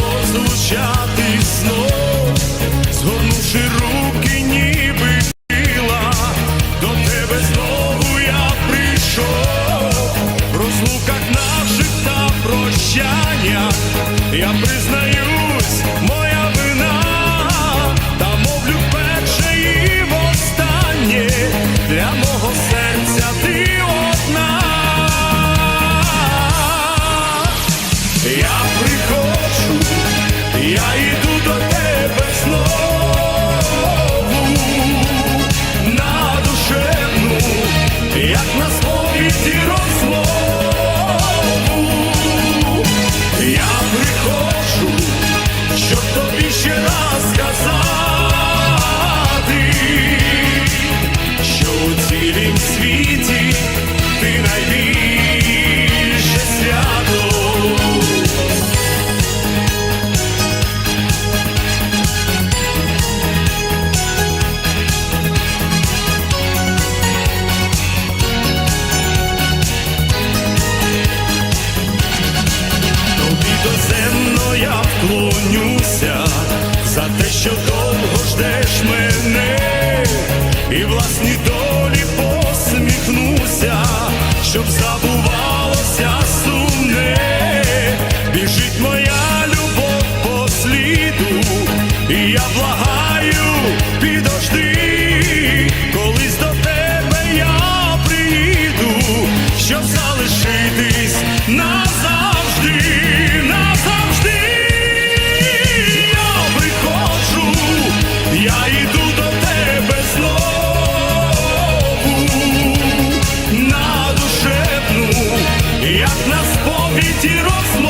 розлучати знов, згорнувши руки, ніби тіла, до тебе знову я прийшов, в розлуках наших та прощання, я признаюсь. зіткнувся за те, що довго ждеш мене, і власні долі посміхнуся, щоб забути. Ті розмови